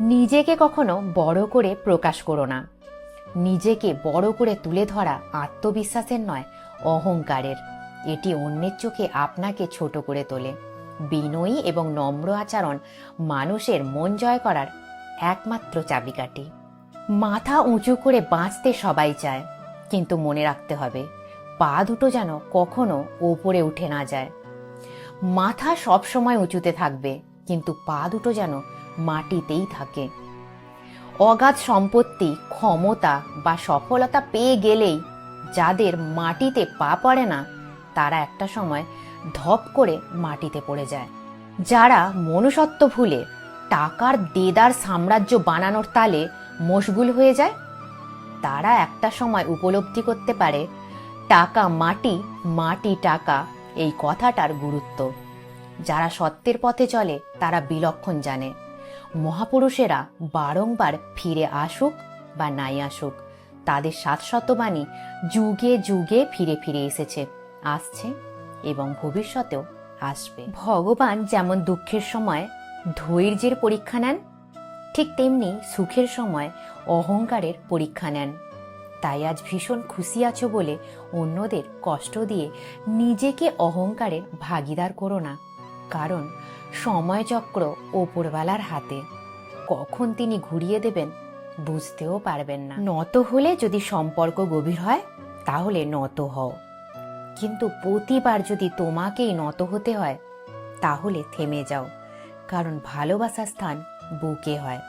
নিজেকে কখনো বড় করে প্রকাশ করো না। নিজেকে বড় করে তুলে ধরা আত্মবিশ্বাসের নয়, অহংকারের। এটি অন্যের চোখে আপনাকে ছোট করে তোলে। বিনয়ী এবং নম্র আচরণ মানুষের মন জয় করার একমাত্র চাবিকাঠি। মাথা উঁচু করে বাঁচতে সবাই চায়, কিন্তু মনে রাখতে হবে, পা দুটো যেন কখনো ওপরে উঠে না যায়। মাথা সব সময় উঁচুতে থাকবে, কিন্তু পা দুটো যেন মাটিতেই থাকে। অগাধ সম্পত্তি, ক্ষমতা বা সফলতা পেয়ে গেলেই যাদের মাটিতে পা পড়ে না, তারা একটা সময় ধপ করে মাটিতে পড়ে যায়। যারা মনুষ্যত্ব ভুলে টাকার দেদার সাম্রাজ্য বানানোর তালে মশগুল হয়ে যায়, তারা একটা সময় উপলব্ধি করতে পারে, টাকা মাটি মাটি টাকা, এই কথাটার গুরুত্ব। যারা সত্যের পথে চলে, তারা বিলক্ষণ জানে। মহাপুরুষেরা বারংবার ফিরে আসুক বা নাই আসুক, তাদের শাশ্বতবাণী যুগে যুগে ফিরে ফিরে এসেছে, আসছে এবং ভবিষ্যতেও আসবে। ভগবান যেমন দুঃখের সময় ধৈর্যের পরীক্ষা নেন, ঠিক তেমনি সুখের সময় অহংকারের পরীক্ষা নেন। তাই আজ ভীষণ খুশি আছো বলে অন্যদের কষ্ট দিয়ে নিজেকে অহংকারের ভাগিদার করো না, কারণ সময়চক্র ওপরওয়ালার হাতে। কখন তিনি ঘুরিয়ে দেবেন বুঝতেও পারবেন না। নত হলে যদি সম্পর্ক গভীর হয়, তাহলে নত হও। কিন্তু প্রতিবার যদি তোমাকেই নত হতে হয়, তাহলে থেমে যাও, কারণ ভালোবাসার স্থান বুকে হয়,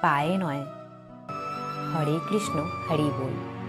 পায়ে নয়। হরে কৃষ্ণ, হরি বল।